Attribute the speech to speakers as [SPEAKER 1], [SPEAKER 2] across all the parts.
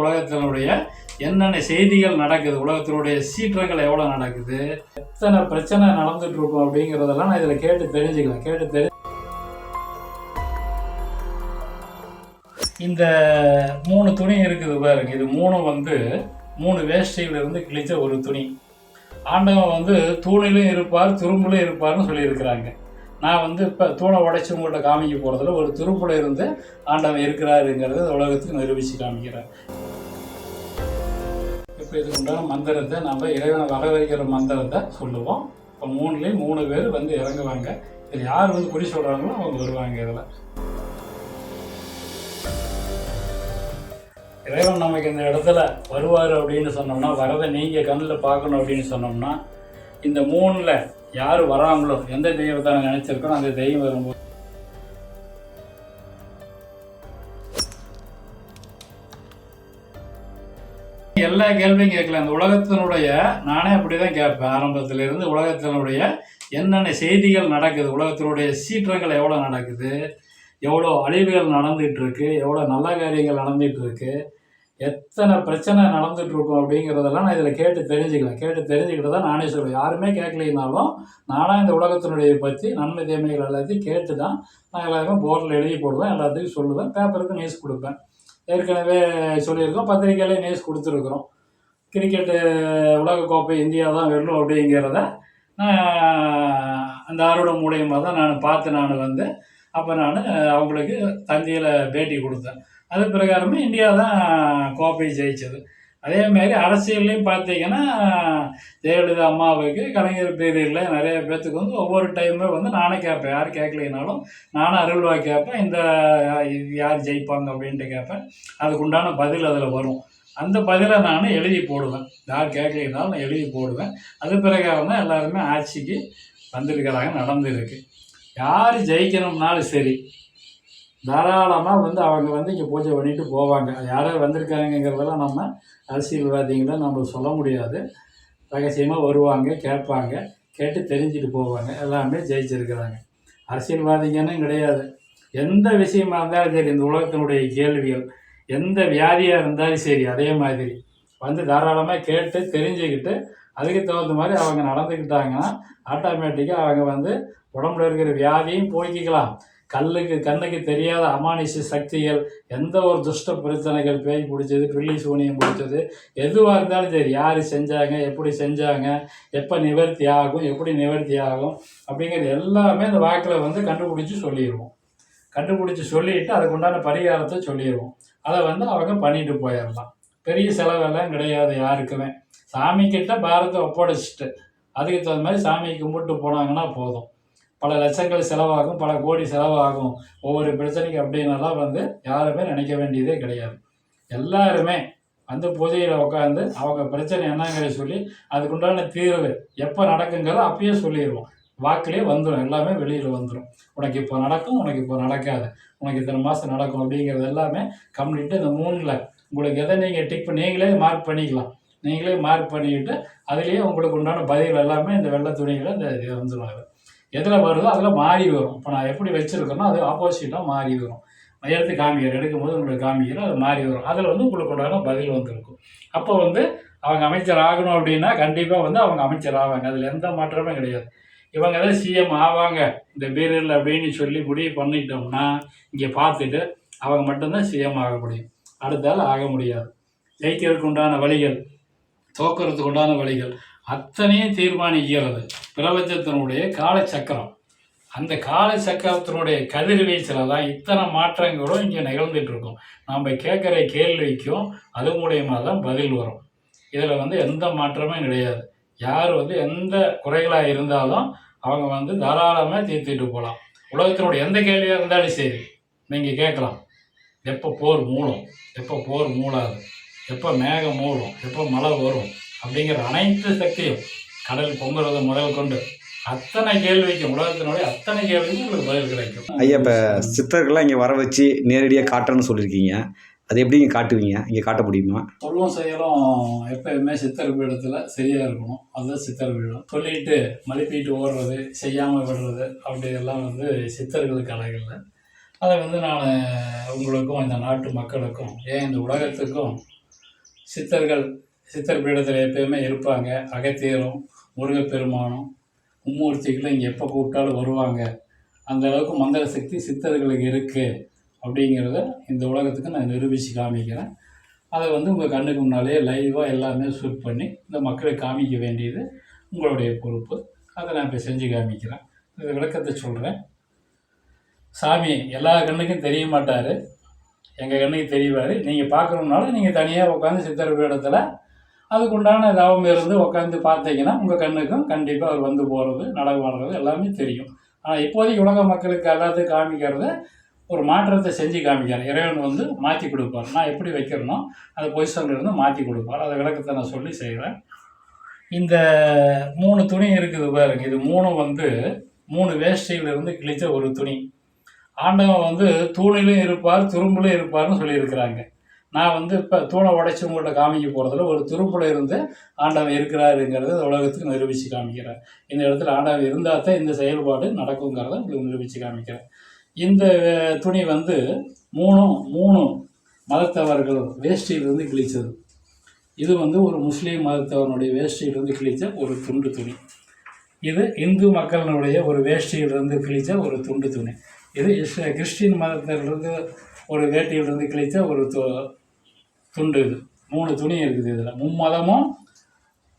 [SPEAKER 1] உலகத்தினுடைய என்னென்ன செய்திகள் நடக்குது? உலகத்தினுடைய சீற்றங்கள் எவ்வளோ நடக்குது? எத்தனை பிரச்சனை நடந்துட்டு இருக்கும் அப்படிங்கிறதெல்லாம் நான் இதில் கேட்டு தெரிஞ்சுக்கலாம். கேட்டு தெரி இந்த மூணு துணி இருக்குது பாருங்க. இது மூணு வந்து மூணு வேஷ்டியிலிருந்து கிழிச்ச ஒரு துணி. ஆண்டவன் வந்து தூணிலும் இருப்பார் துரும்புலையும் இருப்பார்னு சொல்லியிருக்கிறாங்க. நான் வந்து இப்போ தூணை உடைச்சி உங்கள்கிட்ட காமிக்க போகிறதுல ஒரு துருப்புல இருந்து ஆண்டவன் இருக்கிறாருங்கிறத உலகத்துக்கு நிரூபித்து காமிக்கிறேன் இப்போ இதுக்கு உண்டான மந்திரத்தை நம்ம இறைவனை வரவழைக்கிற மந்திரத்தை சொல்லுவோம். இப்போ மூணுலேயும் மூணு பேர் வந்து இறங்குவாங்க. இதில் யார் வந்து குறி சொல்கிறாங்களோ அவங்க வருவாங்க இதில். இறைவன் நமக்கு இந்த இடத்துல வருவார் அப்படின்னு சொன்னோம்னா வரதை நீங்கள் கண்ணில் பார்க்கணும் அப்படின்னு சொன்னோம்னா இந்த மூணில் யார் வராங்களோ எந்த தெய்வத்தை நான் நினச்சிருக்கோம் அந்த தெய்வம் வரும்போது எல்லா கேள்வியும் கேட்கல. இந்த உலகத்தினுடைய நானே அப்படி தான் கேட்பேன். ஆரம்பத்திலேருந்து உலகத்தினுடைய என்னென்ன செய்திகள் நடக்குது உலகத்தினுடைய சீற்றங்கள் எவ்வளோ நடக்குது எவ்வளோ அழிவுகள் நடந்துகிட்டு இருக்கு எவ்வளோ நல்ல காரியங்கள் நடந்துகிட்டு இருக்கு எத்தனை பிரச்சனை நடந்துட்டு இருக்கும் அப்படிங்கிறதெல்லாம் நான் இதில் கேட்டு தெரிஞ்சுக்கலாம் கேட்டு தெரிஞ்சுக்கிட்டு தான் நானே சொல்லுவேன் யாருமே கேட்கலைனாலும் நானாக இந்த உலகத்தினுடைய பற்றி நன்மை தீமைகள் எல்லாத்தையும் கேட்டு தான் நான் எல்லாருக்கும் போர்டில் எழுதி போடுவேன் எல்லாத்துக்கும் சொல்லுவேன் பேப்பருக்கு நியூஸ் கொடுப்பேன். ஏற்கனவே சொல்லியிருக்கோம். பத்திரிக்கையிலே நியூஸ் கொடுத்துருக்குறோம். கிரிக்கெட்டு உலகக்கோப்பை இந்தியா தான் வெல்லும் அப்படிங்கிறத நான் அந்த அறுவடை மூலியமாக தான் நான் பார்த்து நான் வந்து அப்போ நான் அவங்களுக்கு தந்தியில் பேட்டி கொடுத்தேன். அது பிரகாரமே இந்தியா தான் கோப்பை ஜெயிச்சது. அதே மாதிரி அரசியல்லையும் பார்த்தீங்கன்னா ஜெயலலிதா அம்மாவுக்கு கலைஞர் பீரியடில் நிறைய பேர்த்துக்கு வந்து ஒவ்வொரு டைமே வந்து நானே கேட்பேன். யார் கேட்கலைனாலும் நானும் அருள்வா கேட்பேன். இந்த இது யார் ஜெயிப்பாங்க அப்படின்ட்டு கேட்பேன். அதுக்குண்டான பதில் அதில் வரும். அந்த பதிலை நான் எழுதி போடுவேன். யார் கேட்கலைனாலும் நான் எழுதி போடுவேன். அது பிரகாரம் தான் எல்லாருமே ஆட்சிக்கு வந்திருக்கிறாங்க நடந்துருக்கு. யார் ஜெயிக்கணும்னாலும் சரி தாராளமாக வந்து அவங்க வந்து இங்கே பூஜை பண்ணிட்டு போவாங்க. யாரோ வந்திருக்காங்கிறதெல்லாம் நம்ம அரசியல்வாதிகளை நம்ம சொல்ல முடியாது. ரகசியமாக வருவாங்க கேட்பாங்க கேட்டு தெரிஞ்சுட்டு போவாங்க. எல்லாமே ஜெயிச்சிருக்கிறாங்க. அரசியல்வாதிங்கன்னு கிடையாது. எந்த விஷயமா இருந்தாலும் சரி இந்த உலகத்தினுடைய கேள்விகள் எந்த வியாதியாக இருந்தாலும் சரி அதே மாதிரி. வந்து தாராளமாக கேட்டு தெரிஞ்சுக்கிட்டு அதுக்கு தகுந்த மாதிரி அவங்க நடந்துக்கிட்டாங்கன்னா ஆட்டோமேட்டிக்காக அவங்க வந்து உடம்புல இருக்கிற வியாதியும் போய்க்கிக்கலாம் கல்லுக்கு கண்ணுக்கு தெரியாத அமானுஷ சக்திகள் எந்த ஒரு துஷ்ட பிரச்சனைகள் பேய் பிடிச்சது பிள்ளை சூனியம் பிடிச்சது எதுவாக இருந்தாலும் சரி யார் செஞ்சாங்க எப்படி செஞ்சாங்க எப்போ நிவர்த்தி ஆகும் எப்படி நிவர்த்தி ஆகும் அப்படிங்கிறது எல்லாமே அந்த வாக்கில் வந்து கண்டுபிடிச்சி சொல்லிடுவோம். கண்டுபிடிச்சி சொல்லிட்டு அதுக்கு உண்டான பரிகாரத்தை சொல்லிடுவோம். அதை வந்து அவங்க பண்ணிட்டு போயிடலாம். பெரிய செலவெல்லாம் கிடையாது யாருக்குமே. சாமிக்கிட்ட பாரத்தை ஒப்படைச்சிட்டு அதுக்கு தகுந்த மாதிரி சாமி கும்பிட்டு போனாங்கன்னா போதும். பல லட்சங்கள் செலவாகும் பல கோடி செலவாகும். ஒவ்வொரு பிரச்சனைக்கு அப்படின்னலாம் வந்து யாருமே நினைக்க வேண்டியதே கிடையாது. எல்லாருமே வந்து பூஜையில் உட்காந்து அவங்க பிரச்சனை என்னங்கிறத சொல்லி அதுக்குண்டான தீர்வு எப்போ நடக்குங்கிறத அப்பயே சொல்லிடுவோம் வாக்குலேயே வந்துடும் எல்லாமே வெளியில் வந்துடும் உனக்கு இப்போ நடக்கும் உனக்கு இப்போ நடக்காது. உனக்கு இத்தனை மாதம் நடக்கும் அப்படிங்கிறது எல்லாமே கம்ப்ளீட்டு இந்த மூணில். உங்களுக்கு எதை நீங்கள் டிக் நீங்களே மார்க் பண்ணிக்கலாம். நீங்களே மார்க் பண்ணிக்கிட்டு அதுலேயே உங்களுக்கு உண்டான பதில் எல்லாமே இந்த வெள்ளை துணிகளை இந்த இது வந்துடும் எதில் வருதோ அதில் மாறி வரும். இப்போ நான் எப்படி வச்சுருக்கேனோ அது ஆப்போசிட்டாக மாறி வரும். நான் எடுத்து காமிக்கிறேன் எடுக்கும்போது உங்களுக்கு காமிக்கிறேன் அது மாறி வரும். அதில் வந்து உங்களுக்கு உண்டான பதில் வந்திருக்கும். அப்போ வந்து அவங்க அமைச்சர் ஆகணும் அப்படின்னா கண்டிப்பாக வந்து அவங்க அமைச்சர் ஆவாங்க. அதில் எந்த மாற்றமே கிடையாது. இவங்க தான் சிஎம் ஆவாங்க. இந்த பீரியடில் அப்படின்னு சொல்லி முடிவு பண்ணிட்டோம்னா இங்கே பார்த்துட்டு அவங்க மட்டும்தான் சிஎம் ஆக முடியும். அடுத்தால் ஆக முடியாது. ஜெயிக்கிறதுக்கு உண்டான வழிகள் தோக்கிறதுக்கு உண்டான வழிகள். அத்தனையும் தீர்மானிக்கிறது பிரபஞ்சத்தினுடைய காலச்சக்கரம். அந்த காலச்சக்கரத்தினுடைய கதிர்வீச்சில் தான் இத்தனை மாற்றங்களும் இங்கே நிகழ்ந்துட்டு இருக்கும் நம்ம கேட்குற கேள்விக்கும் அது மூலயமா தான் பதில் வரும். இதில் வந்து எந்த மாற்றமும் கிடையாது. யார் வந்து எந்த குறைகளாக இருந்தாலும் அவங்க வந்து தாராளமாக தீர்த்துட்டு போகலாம். உலகத்தினுடைய எந்த கேள்வியாக இருந்தாலும் சரி நீங்கள் கேட்கலாம். எப்போ போர் மூடும்? எப்போ போர் மூடாது? எப்போ மேகம் மூடும்? எப்போ மழை வரும்? அப்படிங்கிற அனைத்து சக்தியும் கடல் பொங்குறது முதல் கொண்டு அத்தனை கேள்விக்கும் உலகத்தினுடைய அத்தனை கேள்விக்கும் உங்களுக்கு பதில் கிடைக்கும்.
[SPEAKER 2] ஐயா இப்போ சித்தர்கள்லாம் இங்கே வர வச்சு நேரடியாக காட்டுறேன்னு சொல்லியிருக்கீங்க. அது எப்படி இங்கே காட்டுவீங்க? இங்கே காட்ட முடியுமா?
[SPEAKER 1] சொல்லும் செயலும் எப்பயுமே சித்தர் பீடத்தில் சரியாக இருக்கணும். அதுதான் சித்தர் பீடம். சொல்லிட்டு மழுப்பிட்டு ஓடுறது செய்யாமல் விடுறது அப்படி எல்லாம் வந்து சித்தர்களுக்கு அழகில்லை அதை வந்து நான் உங்களுக்கும் இந்த நாட்டு மக்களுக்கும் ஏன் இந்த உலகத்துக்கும் சித்தர்கள் சித்தர் பீடத்தில் எப்பயுமே இருப்பாங்க. அகத்தியரும் முருகப்பெருமானும் மும்மூர்த்திகளும் இங்கே எப்போ கூப்பிட்டாலும் வருவாங்க. அந்த அளவுக்கு மந்திர சக்தி சித்தர்களுக்கு இருக்குது அப்படிங்கிறத இந்த உலகத்துக்கு நான் நிரூபித்து காமிக்கிறேன். அதை வந்து உங்கள் கண்ணுக்கு முன்னாலேயே லைவாக எல்லாமே ஷூட் பண்ணி இந்த மக்களுக்கு காமிக்க வேண்டியது உங்களுடைய பொறுப்பு. அதை நான் இப்போ செஞ்சு காமிக்கிறேன். இந்த விளக்கத்தை சொல்கிறேன் சாமி எல்லா கண்ணுக்கும் தெரிய மாட்டார். எங்கள் கண்ணுக்கு தெரியவார் நீங்கள் பார்க்கணுன்னாலும் நீங்கள் தனியாக உட்காந்து சித்தர் பீடத்தில் அதுக்குண்டான தவம் இருந்து உட்காந்து பார்த்தீங்கன்னா உங்கள் கண்ணுக்கும் கண்டிப்பாக அவர் வந்து போகிறது நடவு எல்லாமே தெரியும். ஆனால் இப்போதைக்கு உலக மக்களுக்கு எல்லாத்தையும் காமிக்கிறத ஒரு மாற்றத்தை செஞ்சு காமிக்கிறார். இறைவன் வந்து மாற்றி கொடுப்பார். நான் எப்படி வைக்கிறனோ அந்த பொசிஷன்ல இருந்து மாற்றி கொடுப்பார். அதை விளக்கத்தை நான் சொல்லி செய்கிறேன் இந்த மூணு துணி இருக்குது பாருங்க. இது மூணும் வந்து மூணு வேஷ்டியிலிருந்து கிழிச்ச ஒரு துணி. ஆண்டவன் வந்து தூணிலும் இருப்பார் துரும்புலையும் இருப்பார்னு சொல்லியிருக்கிறாங்க. நான் வந்து இப்போ தூணை உடைச்சி உங்கள்கிட்ட காமிக்க போகிறதுல ஒரு துரும்புல இருந்து ஆண்டவன் இருக்கிறாருங்கிறத உலகத்துக்கு நிரூபித்து காமிக்கிறேன் இந்த இடத்துல ஆண்டவன் இருந்தால் தான் இந்த செயல்பாடு நடக்குங்கிறத உங்களுக்கு நிரூபித்து காமிக்கிறேன் இந்த துணி வந்து மூணும் மூணு மதத்தவர்கள் வேஷ்டியிலிருந்து கிழிச்சது. இது வந்து ஒரு முஸ்லீம் மதத்தவனுடைய வேஷ்டியிலிருந்து கிழித்த ஒரு துண்டு துணி. இது இந்து மக்களினுடைய ஒரு வேஷ்டியிலிருந்து கிழித்த ஒரு துண்டு துணி. இது இஸ்- கிறிஸ்டின் மதத்திலிருந்து ஒரு வேட்டியிலிருந்து கிழித்த ஒரு து துண்டு இது மூணு துணி இருக்குது இதில். மும்மதமும்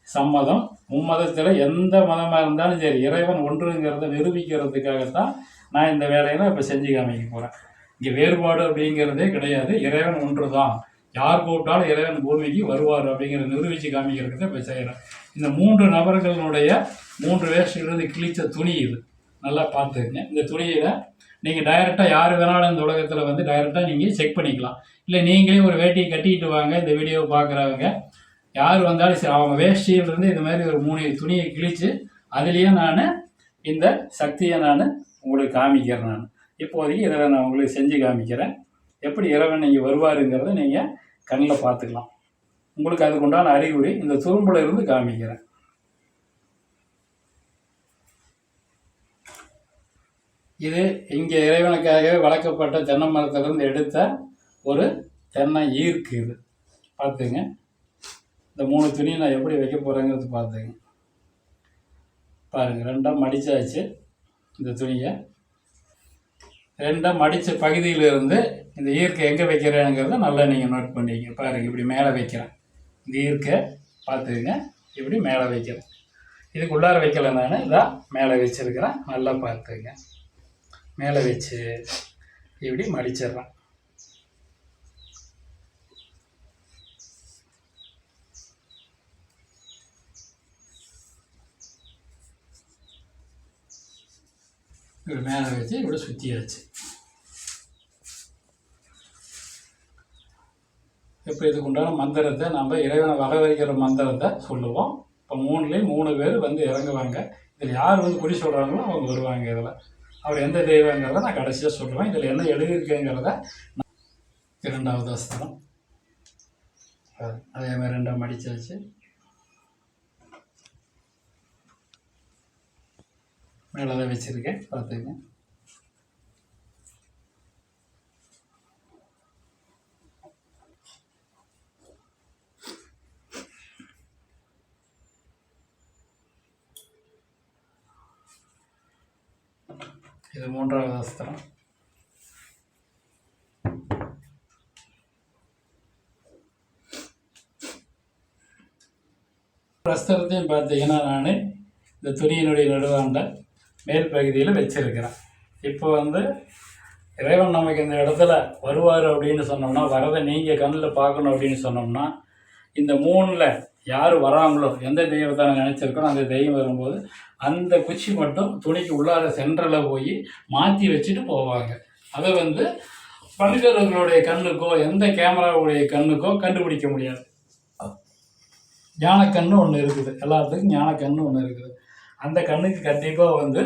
[SPEAKER 1] சம்மதம். மும்மதத்தில் எந்த மதமாக இருந்தாலும் சரி இறைவன் ஒன்றுங்கிறத நிரூபிக்கிறதுக்காகத்தான் நான் இந்த வேலையெல்லாம் இப்போ செஞ்சு காமிக்க போகிறேன் இங்கே வேறுபாடு அப்படிங்கிறதே கிடையாது. இறைவன் ஒன்று தான் யார் கூப்பிட்டாலும் இறைவன் பூமிக்கு வருவார் அப்படிங்கிற நிரூபித்து காமிக்கிறதுக்கு இப்போ செய்கிறேன் இந்த மூன்று நபர்களுடைய மூன்று வேஷ்டிலிருந்து கிழிச்ச துணி இது. நல்லா பார்த்துக்குங்க. இந்த துணியில் நீங்கள் டைரெக்டாக யார் வேணாலும் இந்த உலகத்தில் வந்து டைரெக்டாக நீங்கள் செக் பண்ணிக்கலாம். இல்லை நீங்களே ஒரு வேட்டியை கட்டிக்கிட்டு வாங்க இந்த வீடியோவை பார்க்குறவங்க. யார் வந்தாலும் சரி அவங்க வேஷ்டியிலிருந்து இந்த மாதிரி ஒரு மூணு துணியை கிழித்து அதுலேயே நான் இந்த சக்தியை நான் உங்களுக்கு காமிக்கிறேன் நான். இப்போதைக்கு இதை நான் உங்களுக்கு செஞ்சு காமிக்கிறேன். எப்படி இறைவன் நீங்கள் வருவாருங்கிறத நீங்கள் கண்ணில் பார்த்துக்கலாம். உங்களுக்கு அதுக்கு உண்டான அறிகுறி இந்த துரும்புல இருந்து காமிக்கிறேன். இது இங்கே இறைவனுக்காகவே வளர்க்கப்பட்ட தென்னை மரத்திலிருந்து எடுத்த ஒரு தென்னை ஈர்க்கு இது. பார்த்துங்க. இந்த மூணு துணியை நான் எப்படி வைக்க போகிறேங்கிறது பார்த்துங்க. பாருங்கள் ரெண்டாக மடித்தாச்சு இந்த துணியை. ரெண்டாக மடித்த பகுதியிலிருந்து இந்த ஈர்க்கை எங்கே வைக்கிறேங்கிறத நல்லா நீங்கள் நோட் பண்ணிக்க பாருங்கள் இப்படி மேலே வைக்கிறேன். இந்த ஈர்க்கை பார்த்துக்குங்க இப்படி மேலே வைக்கிறேன். இதுக்கு உள்ளார வைக்கல நான் இதான் மேலே வச்சுருக்கிறேன். நல்லா பார்த்துங்க. மேலே வச்சு இப்படி மடிச்சிடுறான் இப்படி மேலே வச்சு இப்படி சுற்றியாச்சு இப்போ இதுக்கு உண்டான மந்திரத்தை நம்ம இறைவனை வரவழைக்கிற மந்திரத்தை சொல்லுவோம். இப்போ மூணுலேயும் மூணு பேர் வந்து இறங்குவாங்க. இதில் யார் வந்து குறி சொல்கிறாங்களோ அவங்க வருவாங்க இதில். அவர் எந்த தெய்வங்கிறத நான் கடைசியாக சொல்லுவேன் இதில் என்ன எழுதியிருக்கேங்கிறத இரண்டாவது அஸ்திரம். அதே மாதிரி ரெண்டாம் மடிச்சாச்சு. மேலே தான் வச்சுருக்கேன். பார்த்துங்க இது மூன்றாவது அஸ்திரம் அஸ்திரத்தையும் பார்த்தீங்கன்னா நான் இந்த துணியினுடைய நடுவாண்ட மேல் பகுதியில் வச்சிருக்கிறேன். இப்போ வந்து இறைவன் நமக்கு இந்த இடத்துல வருவார் அப்படின்னு சொன்னோம்னா வரதை நீங்கள் கண்ணில் பார்க்கணும் அப்படின்னு சொன்னோம்னா இந்த மூணில் யார் வராங்களோ எந்த தெய்வத்தை நான் நினச்சிருக்கோம் அந்த தெய்வம் வரும்போது அந்த குச்சி மட்டும் துணிக்கு உள்ளார சென்டரில் போய் மாற்றி வச்சுட்டு போவாங்க. அதை வந்து மனிதர்களுடைய கண்ணுக்கோ எந்த கேமராவுடைய கண்ணுக்கோ கண்டுபிடிக்க முடியாது. ஞானக்கண்ணு ஒன்று இருக்குது. எல்லாத்துக்கும் ஞானக்கண்ணு ஒன்று இருக்குது. அந்த கண்ணுக்கு கண்டிப்பாக வந்து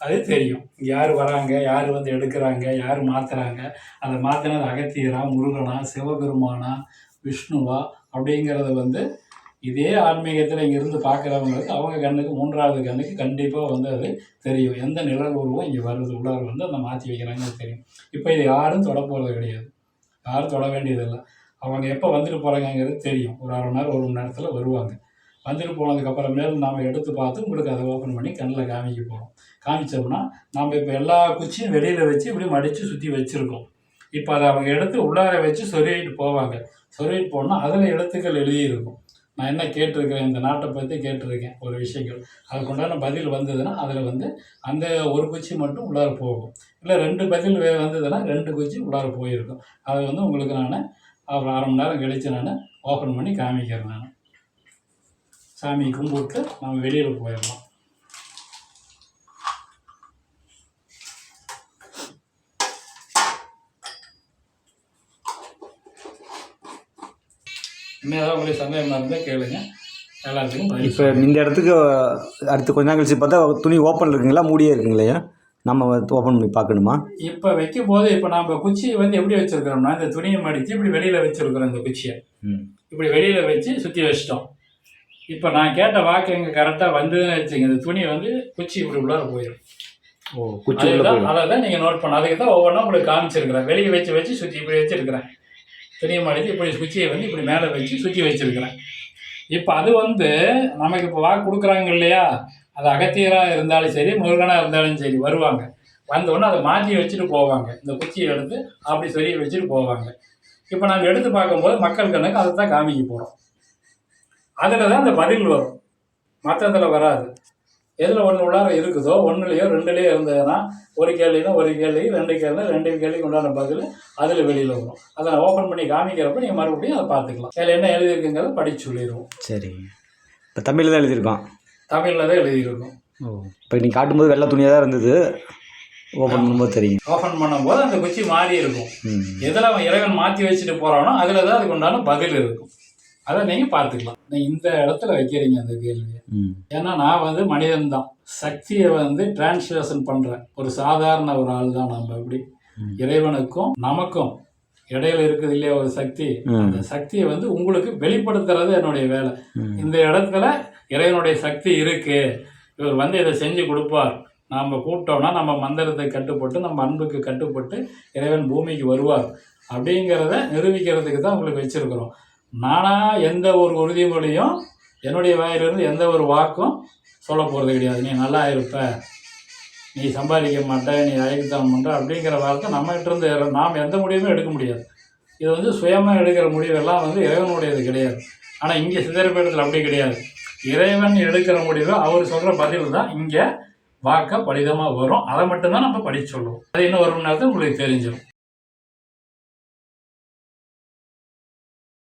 [SPEAKER 1] அது தெரியும். யார் வராங்க யார் வந்து எடுக்கிறாங்க யார் மாற்றுறாங்க அதை மாற்றினது அகத்தியரா முருகனா சிவபெருமானா விஷ்ணுவா அப்படிங்கிறத வந்து இதே ஆன்மீகத்தில் இங்கேருந்து பார்க்குறவங்களுக்கு அவங்க கண்ணுக்கு மூன்றாவது கண்ணுக்கு கண்டிப்பாக வந்து அது தெரியும். எந்த நிழல் உருவம் இங்கே வருது உள்ளார வந்து அந்த மாற்றி வைக்கிறாங்கன்னு தெரியும். இப்போ இது யாரும் தொட போகிறது கிடையாது. யாரும் தொட வேண்டியதில்லை. அவங்க எப்போ வந்துட்டு போகிறாங்கங்கிறது தெரியும். ஒரு அரை மணி நேரம் ஒரு மணி நேரத்தில் வருவாங்க. வந்துட்டு போனதுக்கப்புறமேல் நாம் எடுத்து பார்த்து உங்களுக்கு அதை ஓப்பன் பண்ணி கண்ணில் காமிக்க போகிறோம் காமிச்சோம்னா நாம் இப்போ எல்லா குச்சியும் வெளியில் வச்சு இப்படி மடித்து சுற்றி வச்சுருக்கோம். இப்போ அதை அவங்க எடுத்து உள்ளார வச்சு சொருகிட்டு போவாங்க. சொருகிட்டு போனால் அதில் எழுத்துக்கள் எழுதியிருக்கும். நான் என்ன கேட்டிருக்கிறேன்? இந்த நாட்டை பற்றி கேட்டிருக்கேன் ஒரு விஷயங்கள். அதுக்கு உண்டான பதில் வந்ததுன்னா அதில் வந்து அந்த ஒரு குச்சி மட்டும் உள்ளார போகும். இல்லை ரெண்டு பதில் வே- வந்ததுன்னா ரெண்டு குச்சி உள்ளார போயிருக்கும். அதை வந்து உங்களுக்கு நான் ஒரு அரை மணி நேரம் கழித்து நான் ஓப்பன் பண்ணி காமிக்கிறேன் நான். சாமி கும்பிட்டு நம்ம வெளியில் போயிடலாம். இன்னும் ஏதாவது உங்களுக்கு சந்தேகமாக இருந்தால் கேளுங்க. எல்லாத்துக்கும்
[SPEAKER 2] இப்போ இந்த இடத்துக்கு அடுத்து கொஞ்ச நாள் கழிச்சு பார்த்தா துணி ஓப்பன் இருக்குங்களா? மூடியே இருக்குங்களையா நம்ம ஓப்பன் பண்ணி பார்க்கணுமா?
[SPEAKER 1] இப்போ வைக்கும் போது இப்போ நம்ம குச்சியை வந்து எப்படி வச்சிருக்கிறோம்னா இந்த துணியை மடித்து இப்படி வெளியில் வச்சிருக்கிறோம் இந்த குச்சியை. இப்படி வெளியில் வச்சு சுற்றி வச்சிட்டோம். இப்போ நான் கேட்ட வாக்கு எங்கே கரெக்டாக வந்ததுன்னு வச்சுங்க இந்த துணி வந்து குச்சி இப்படி உள்ளார போயிடும்.
[SPEAKER 2] ஓ குச்சி
[SPEAKER 1] அதை தான் நீங்கள் நோட் பண்ண அதுக்கு தான் ஒவ்வொன்றும் உங்களுக்கு காமிச்சிருக்கிறேன். வெளியே வச்சு வச்சு சுற்றி இப்படி வச்சிருக்கிறேன். தெரிய மாட்டேங்குது. இப்படி குச்சியை வந்து இப்படி மேலே வச்சு சுற்றி வச்சுருக்கிறேன். இப்போ அது வந்து நமக்கு இப்போ வாக்கு கொடுக்குறாங்க இல்லையா? அது அகத்தியராக இருந்தாலும் சரி முருகனாக இருந்தாலும் சரி வருவாங்க. வந்தோடனே அதை மாற்றி வச்சுட்டு போவாங்க. இந்த குச்சியை எடுத்து அப்படி சொல்லி வச்சுட்டு போவாங்க. இப்போ நம்ம எடுத்து பார்க்கும்போது மக்கள் கணக்கு அதை தான் காமிக்க போகிறோம் அதில் தான் அந்த பதில் வரும். மற்றதில் வராது. எதில் ஒன்று உள்ளார இருக்குதோ ஒன்றுலையோ ரெண்டுலேயோ இருந்ததுன்னா ஒரு கேள்வினா ஒரு கேள்வி ரெண்டு கேள்வி ரெண்டு கேள்விக்கு உண்டான பதில் அதில் வெளியில் வரும். அதை நான் ஓப்பன் பண்ணி காமிக்கிறப்ப நீங்கள் மறுபடியும் அதை பார்த்துக்கலாம். அதில் என்ன எழுதியிருக்குங்கிறத படித்து சொல்லிடுவோம்.
[SPEAKER 2] சரிங்க இப்போ தமிழில் தான் எழுதியிருக்கோம்
[SPEAKER 1] தமிழில் தான் எழுதியிருக்கும்.
[SPEAKER 2] ஓ இப்போ நீங்கள் காட்டும்போது வெள்ளை துணியாக தான் இருந்தது. ஓப்பன் பண்ணும்போது தெரியும்.
[SPEAKER 1] ஓப்பன் பண்ணும்போது அந்த குச்சி மாறி இருக்கும். எதில் அவன் இறைவன் மாற்றி வச்சுட்டு போகிறானோ அதில் தான் அதுக்கு உண்டான பதில் இருக்கும். அதை நீங்கள் பார்த்துக்கலாம். நீங்கள் இந்த இடத்துல வைக்கிறீங்க அந்த கேள்வியை. ஏன்னா நான் வந்து மனிதன் தான். சக்தியை வந்து டிரான்ஸ்லேஷன் பண்ணுறேன் ஒரு சாதாரண ஒரு ஆள் தான் நம்ம எப்படி
[SPEAKER 2] ம்.
[SPEAKER 1] இறைவனுக்கும் நமக்கும் இடையில இருக்குது இல்லையா ஒரு சக்தி. அந்த சக்தியை வந்து உங்களுக்கு வெளிப்படுத்துறது என்னுடைய வேலை. இந்த இடத்துல இறைவனுடைய சக்தி இருக்கு. இவர் வந்து இதை செஞ்சு கொடுப்பார். நாம் கூப்பிட்டோம்னா நம்ம மந்திரத்தை கட்டுப்பட்டு நம்ம அன்புக்கு கட்டுப்பட்டு இறைவன் பூமிக்கு வருவார். அப்படிங்கிறத நிரூபிக்கிறதுக்கு தான் உங்களுக்கு வச்சிருக்கிறோம். நானாக எந்த ஒரு உறுதிமொழியும் என்னுடைய வாயிலிருந்து எந்த ஒரு வாக்கும் சொல்ல போகிறது கிடையாது. நீ நல்லா இருப்ப. நீ சம்பாதிக்க மாட்ட. நீ அழைக்குத்தனம் பண்ணுற அப்படிங்கிற வார்த்தை நம்மகிட்டருந்து நாம் எந்த முடிவுமே எடுக்க முடியாது. இது வந்து சுயமாக எடுக்கிற முடிவெல்லாம் வந்து இறைவனுடையது கிடையாது. ஆனால் இங்கே சிதறப்பேடத்தில் அப்படி கிடையாது. இறைவன் எடுக்கிற முடிவு அவர் சொல்கிற பதில் தான் இங்கே வாக்க படிதமாக வரும். அதை மட்டும்தான் நம்ம படிச்சு சொல்லுவோம். அது இன்னும் ஒரு மணி நேரத்தில் உங்களுக்கு தெரிஞ்சிடும்